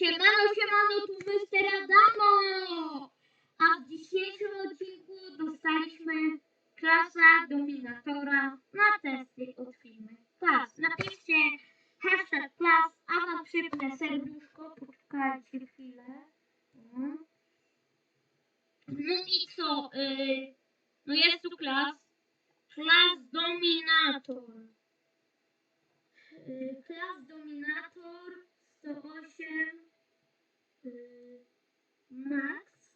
Siemano, siemano, tu Mr. Adamo! A w dzisiejszym odcinku dostaliśmy klasa dominatora na testy od firmy klas. Napiszcie hashtag klas, a wam przypnę serduszko, poczekajcie chwilę. Mm. No i co? Y, no jest tu klas. Klas dominator. Y, Klas Dominator 108 y, Max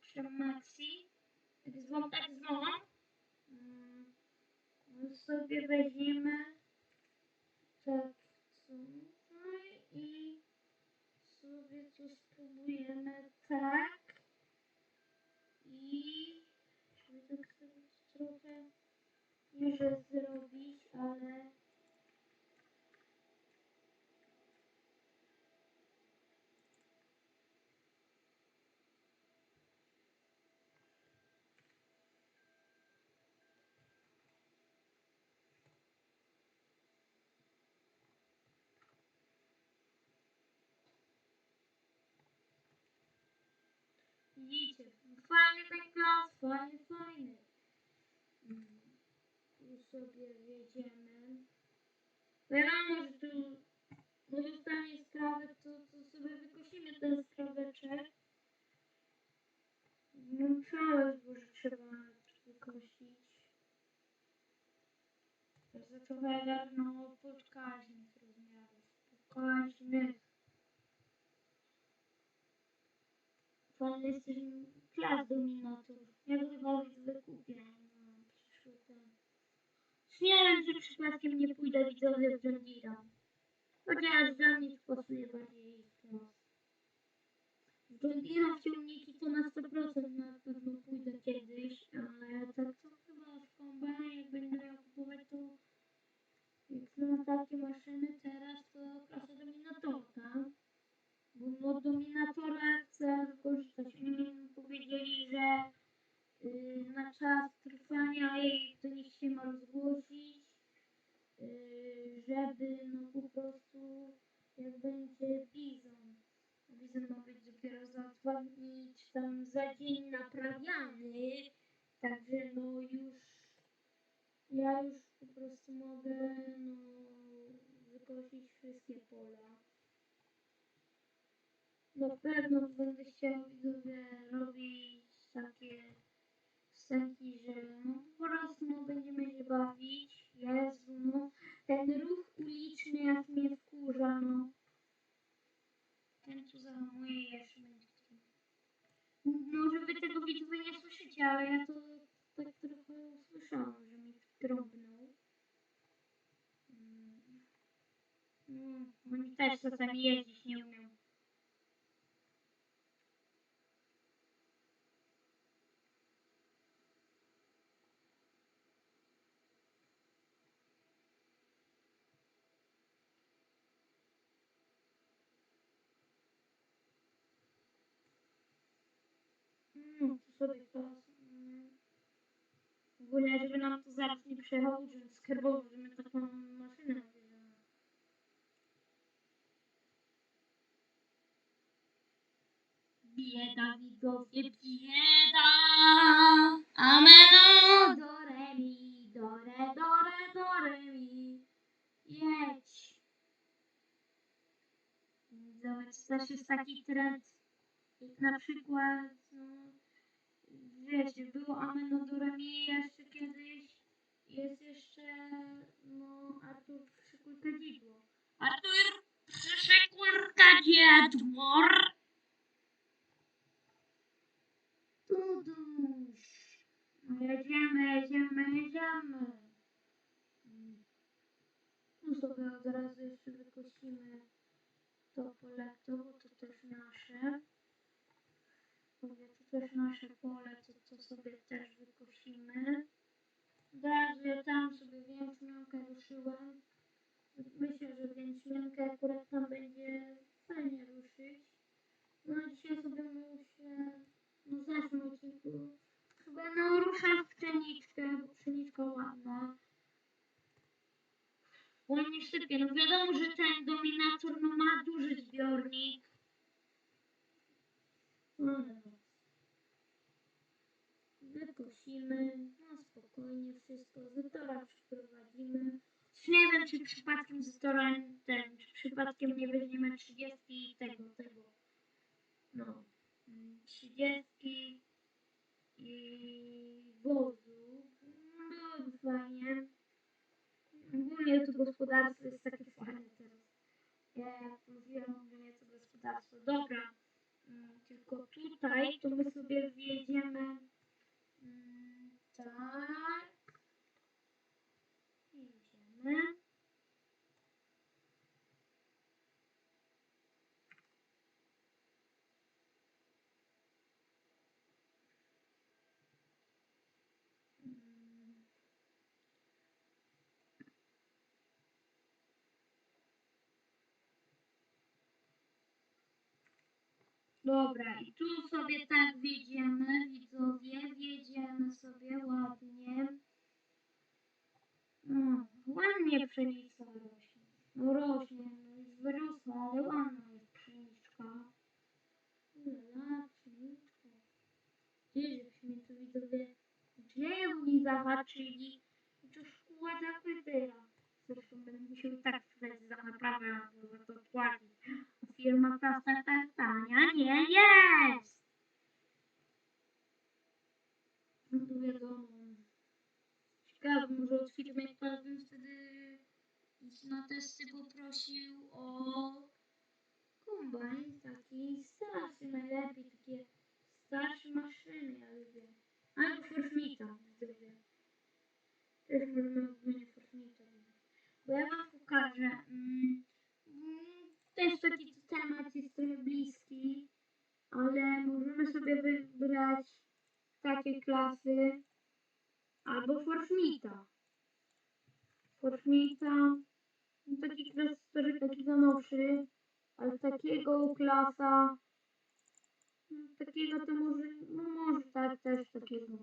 czy Maxi tak zwą, tak zwą Mm, no sobie weźmiemy tak tutaj i sobie tu spróbujemy tak. I żeby tak sobie trochę niżej zrobić, ale Widzicie, fajny ten klas, fajny, fajny. Mm, Tu sobie wjedziemy. Wiadomo, że tu dostanie skrawek, to, to sobie wykosimy ten skraweczek. No całe zboże trzeba wykosić. Za trochę no podkaźnych rozmiarów. Podkaźnych. Fajny jest klas dominator. Ja go chyba wykupię na przyszły ten. Wiem, czy przypadkiem nie pójdę widzowie w Deere'a. Chociaż dla mnie pasuje bardziej klas. John Deere'a w ciągniki to na 100% na pewno pójdę kiedyś, ale tak to chyba w kombajnie jak będę miał kupować to jak są takie maszyny teraz to. Bo dominatora chcę wykorzystać. Oni powiedzieli, że y, na czas trwania jej do nich się mam zgłosić, y, żeby no po prostu jak będzie bizon. Bizon ma być dopiero za dwa dni, czy tam za dzień naprawiany. Także no już ja już po prostu mogę no, wykosić wszystkie pola. Na pewno będę chciał widzowie robić takie scenki, że no po no, będziemy się bawić. Jezu, no ten ruch uliczny jak mnie wkurza, no. Ten co załamuje jeszcze będzie. Może wy tego widzowie nie słyszycie, ale ja to tak trochę usłyszałam, że mi trąbnął. Mm. No, oni też czasami jeździć nie umieją. Mm, W ogóle, żeby nam to zaraz nie przejechał urząd skarbowy, że my taką maszynę bierzemy. Bieda, widzowie, bieda! Ameno! Do re mi, do re, do re, do re mi. Jedź! To też jest taki trend, jak na przykład, no, wiecie, było mi jeszcze kiedyś, jest jeszcze, no, Artur przyszykuj kadzidło. Artur przyszykuj kadzidło! Tuduś. No jedziemy, jedziemy, jedziemy. Tu sobie od razu jeszcze wykosimy to pole, to, bo to też nasze. Mówię, to też nasze pole, to, to sobie też wykosimy. Ja tam sobie więczmiankę ruszyłem. Myślę, że więczmiankę akurat tam będzie fajnie ruszyć. No i dzisiaj sobie muszę no w chyba no ruszam w pszeniczkę, bo pszeniczka ładna. Ładnie sypie. No wiadomo, że ten dominator no ma duży zbiornik. Skosimy, no spokojnie wszystko, Zetora przeprowadzimy. Już nie wiem, czy przypadkiem Zetora, ten, czy przypadkiem nie weźmiemy 30 tego, tego, no, mm, 30 i wozu. No, byłoby fajnie. Ogólnie to gospodarstwo jest takie fajne teraz. Ja mówiłam, ogólnie to gospodarstwo. Dobra. Mm, Tylko tutaj to my sobie wjedziemy mm, tak. Jedziemy. Mm. Dobra, i tu sobie tak wjedziemy, widzowie, wjedziemy sobie ładnie. No, ładnie pszenica rośnie. No rośnie, no już wyrosła, ale ładna jest pszeniczka. Ula, pszeniczka. Gdzie żeśmy tu widzowie, gdzie oni zahaczyli? To szkła zapytyla. Zresztą będę musiał tak sprzedać za naprawę, albo za to płacić. Firma tak tania nie jest. No to wiadomo. Ciekawe, może od firmy ktoś bym wtedy na testy poprosił o kombajn taki starszy, najlepiej takie starsze maszyny, ja lubię. Albo Forschmita, widzowie. Też możemy ogólnie Forschmita lubić. Bo ja wam pokażę. Mm, mm, też taki temat jest trochę bliski, ale możemy sobie wybrać takie klasy albo Forschmita. Forschmita, no taki klas trochę taki zanowszy, ale takiego klasa, no, takiego to może, no może tak też takiego.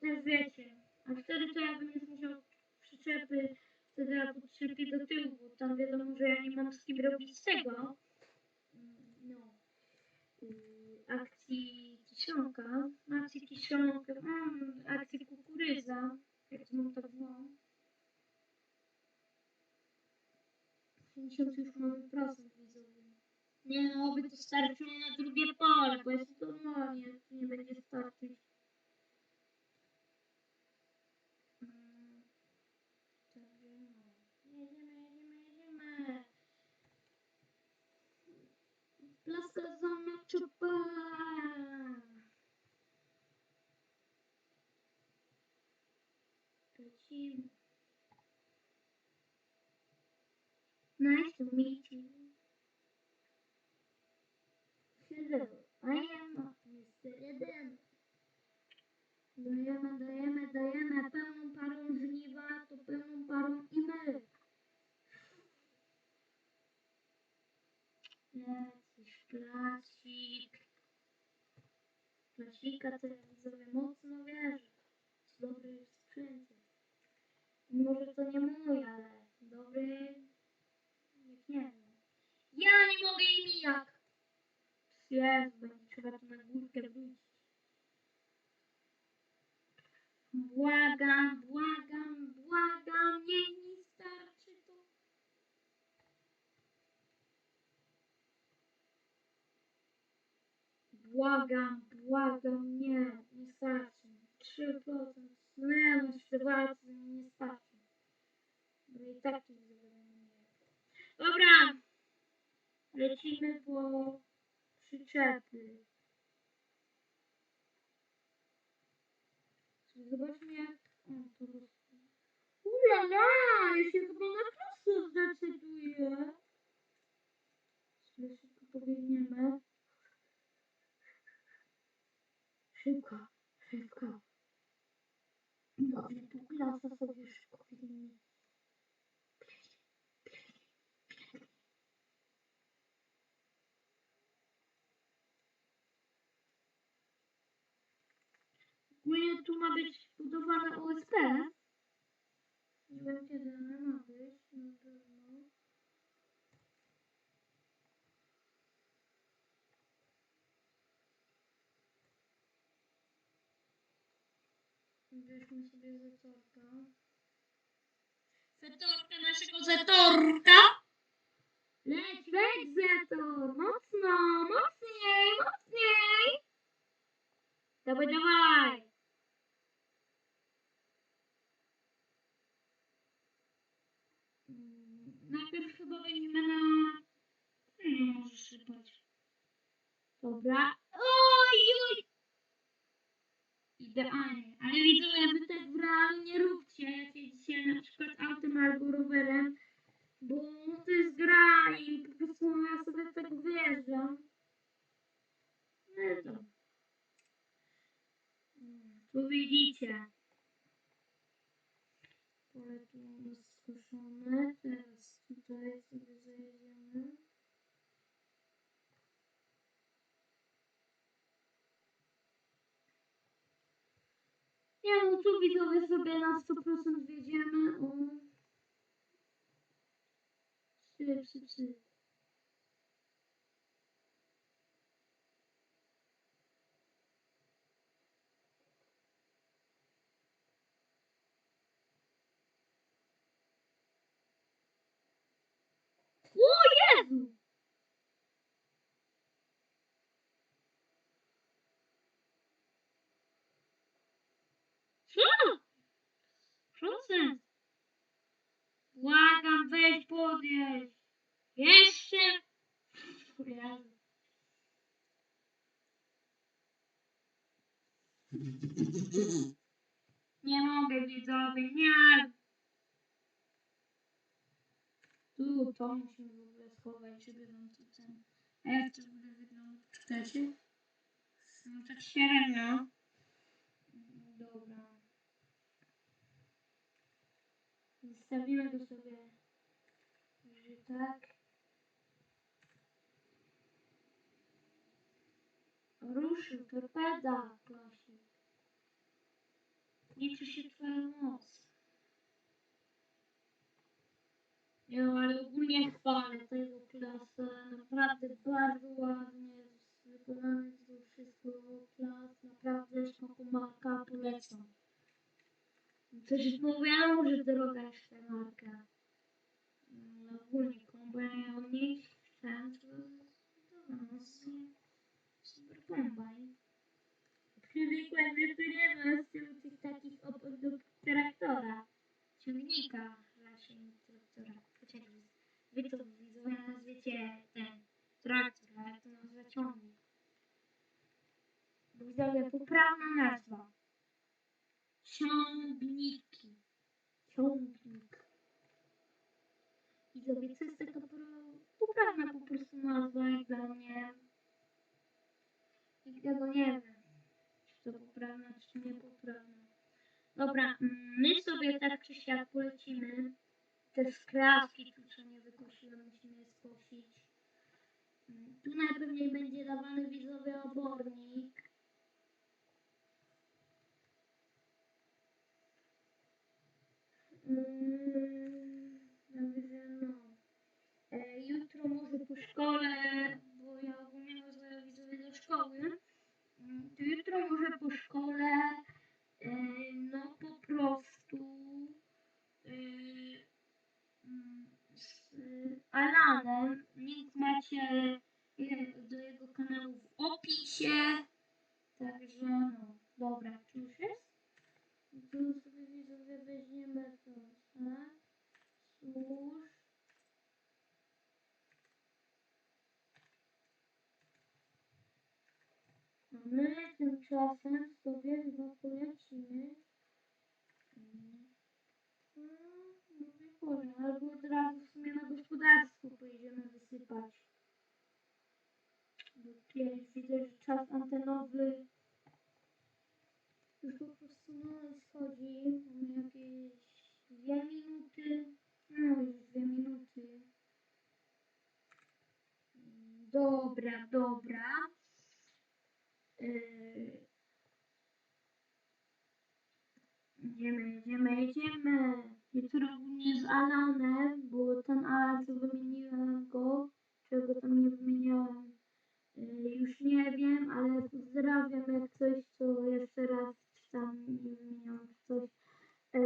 Też wiecie, a wtedy to ja bym musiał przyczepy, wtedy ja podtrzepię do tyłu, bo tam wiadomo, że ja nie mam z kim robić tego. No. y, Akcji kiszonka, akcji kiszonka, mm, akcji kukurydza, jak to mam tak zwał. 50 już mamy procent widzowie. Nie no, by to starczyło na drugie pole, bo jest to normalnie, to nie będzie starczyć. Mm, Także no, jedziemy, jedziemy, jedziemy. Plaska zona czupa. Lecimy. Nice to meet you. Hello, I am Mr. Eden. Dajemy, dajemy, dajemy pełną parą żniwa, to pełną parą i my. Jakiś klasik. Widzowie mocno wierzę. To dobry sprzęt jest. Może to nie mój, ale dobry jak nie wiem. Ja nie mogę im jak. Jest, będzie trzeba tu na górkę wrócić. Błagam, błagam, błagam, nie mi starczy to. Błagam, błagam, nie, nie starczy. 3%, nie no, jeszcze walce, nie starczy. Bo i tak to zadowolenie. Dobra, lecimy po przyczepy. Zobaczmy jak on to. Ulala, ja się chyba na klasę zdecyduję. Sobie szybko pobiegniemy. Szybko, szybko. Dobrze, tu klasa sobie szybko. Ogólnie tu ma być budowane OSP. Nie wiem kiedy ma być, pewno. Weźmy sobie zetorka. Zetorka naszego zetorka! Leć, leć zetor! Mocno, mocniej, mocniej! Dawaj, dawaj! Najpierw chyba będziemy na... Nie może sypać. Dobra. Oj! Idealnie. Ale widzowie, wy tak w realu nie róbcie, jak jedziecie na przykład autem albo rowerem, bo to jest gra i po prostu ja sobie tak wyjeżdżam. No to. Tu widzicie. Pole tu jest skoszone. Teraz tutaj sobie Nie no, tu widzowie sobie na 100% wjedziemy. O. Psy, psy, psy. O Jezu! Co? Procent. Błagam, weź podjeść. Jeszcze? Nie mogę widzowie, nie. Tu, to musimy w ogóle schować, żeby wam to ten... A jak to w ogóle wygląda? Czekajcie. No tak średnio. Dobra. Zostawimy go sobie, że tak. Ruszył, torpeda, klasik. Liczy się twoja moc. Nie, no, ale ogólnie chwalę tego klasę. Naprawdę bardzo ładnie wykonane to wszystko. Klas, naprawdę smakomarka polecam. No wiadomo, że droga jest ta marka. No ogólnie kombajnik, ten to dobra, no w sumie super kombajn. Przywykłem, że tu nie ma z tyłu tych takich opon do traktora. Ciągnika raczej traktora. Chociaż wy to widzowie nazwiecie ten traktor, ale to nazwa ciągnik. Bo widzowie poprawna nazwa. Ciągniki. Ciągnik. Widzowie, to jest taka po- poprawna po prostu nazwa jak dla mnie. I tego nie wiem, czy to poprawna, czy niepoprawna. Dobra, mm, my sobie tak czy siak polecimy. Te skrawki, tu nie wykosiłem, musimy je skosić. Mm, Tu najpewniej będzie dawany widzowie obornik. Mm, Także no. E, jutro może po szkole, bo ja ogólnie chodzę widzowie do szkoły. Mm, To jutro może po szkole, e, no po prostu e, mm, z Alanem. Link macie je- do jego kanału w opisie. Także no, dobra, czy już jest? Tu sobie widzowie weźmiemy to, tak? Służ. A my tymczasem sobie chyba polecimy. Mm. No nie powiem, albo od razu w sumie na gospodarstwo pojedziemy wysypać. Bo tutaj widzę, że czas antenowy już po prostu no schodzi. Mamy jakieś dwie minuty. No już dwie minuty. Dobra, dobra. Idziemy, idziemy, jedziemy. Jutro również z Alanem, bo ten Alan, co wymieniłem go, czego tam nie wymieniałem, e, już nie wiem, ale pozdrawiam jak coś, to jeszcze raz czytam i wymieniam coś. E,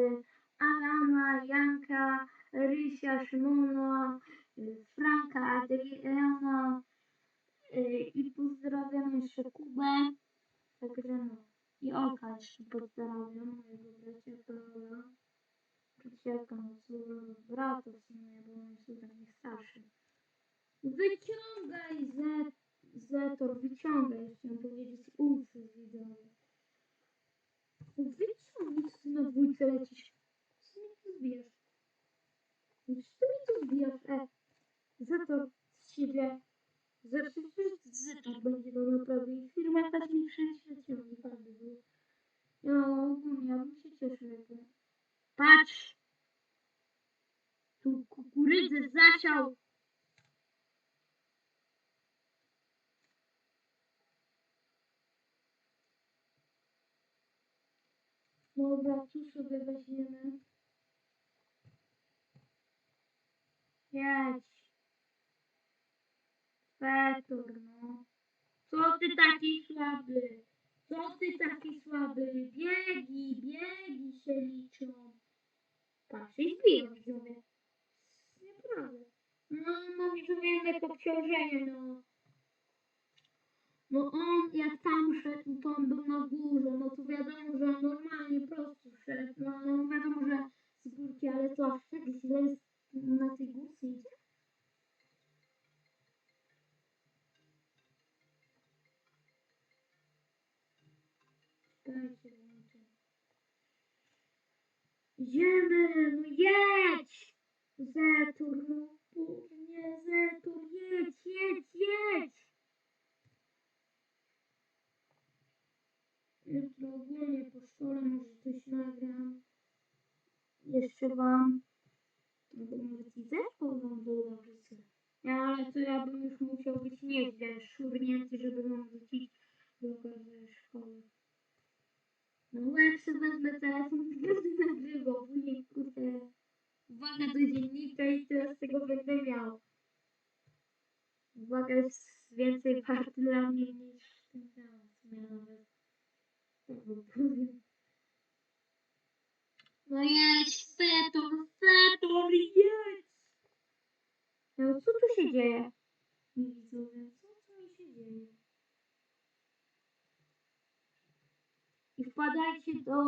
Alana, Janka, Rysia, Szymona, e, Franka, Adriana i pozdrawiam jeszcze Kubę. Także no mojego bracia Karola. Przyjacielka mojego brata w sumie, bo on jest ode mnie starszy. Wyciągaj Z, Zetor, wyciągaj, chciałem powiedzieć Ulfy widzowie. Wyciągnij, co ty na dwójce lecisz. Co mi tu zbijasz? Co mi tu zbijasz, e? Zetor z siebie. Zresztą Zetor będzie to naprawdę i firma też mi przyświeciła, naprawdę było. Ja ogólnie, ja bym się cieszył. Patrz! Tu kukurydzę zasiał! Dobra, tu sobie weźmiemy. Jedź. Fetor, no. Co ty taki słaby? Co ty taki słaby? Biegi, biegi się liczą. Patrz, i zbiją widzowie. Naprawdę. No, no widzowie, jednak obciążenie, no. No on jak tam szedł, to on był na górze, no to wiadomo, że on normalnie prosto szedł, no, no wiadomo, że z górki, ale to aż tak źle na tej górce idzie. Idziemy, no jedź! Zetur, no nie, Zetur, jedź, jedź, jedź! Jutro ogólnie po szkole może coś nagram. Jeszcze wam. Albo nawet i zespół wam co. Ja, ale to ja bym już musiał być nieźle szurnięty, żeby wam wrócić do każdej szkoły. No jak sobie wezmę telefon, będę nagrywał. Później kurde. Uwaga do dziennika i teraz tego będę miał. Uwaga jest więcej wart dla mnie niż ten nawet. No jedź, Fetor, Fetor, jedź! No co tu się dzieje? Nie widzowie, co tu mi się dzieje? I wpadajcie do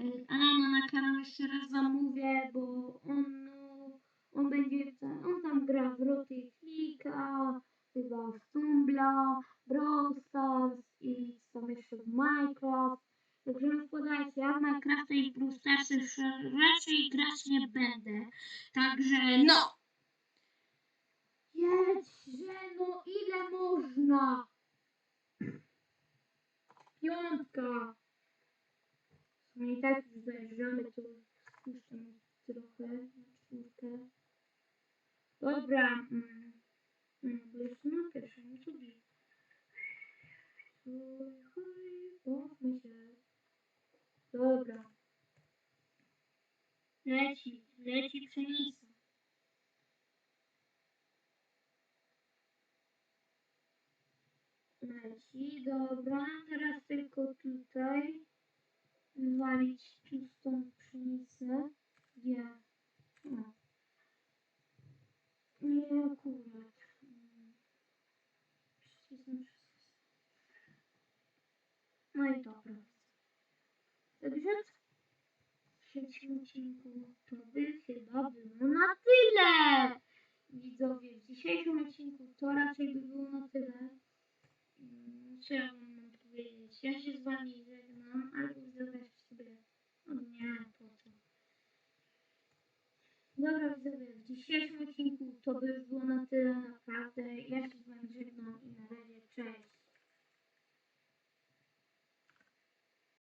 e, Alana na kanał, jeszcze raz wam mówię, bo on, no, on będzie, on tam gra w Roty Klika, chyba w Tumbla, Brawl i tam jeszcze w Minecraft. Także wkładajcie, ja w Minecrafta i w raczej grać nie będę. Także no! Jedź, że no ile można? Piątka. No i tak już zajeżdżamy, to spuszczam trochę na czwórkę. Dobra. Mm, bo jeszcze na pierwszym, no to dobrze. Bawmy się. Dobra. Leci, leci pszenica. Leci, dobra. Teraz tylko tutaj walić czystą pszenicę. Gdzie? No. Nie akurat. No i dobra. Także w trzecim odcinku to by chyba było na tyle. Widzowie, w dzisiejszym odcinku to raczej by było na tyle. Mm, Co ja wam mam powiedzieć? Ja się z wami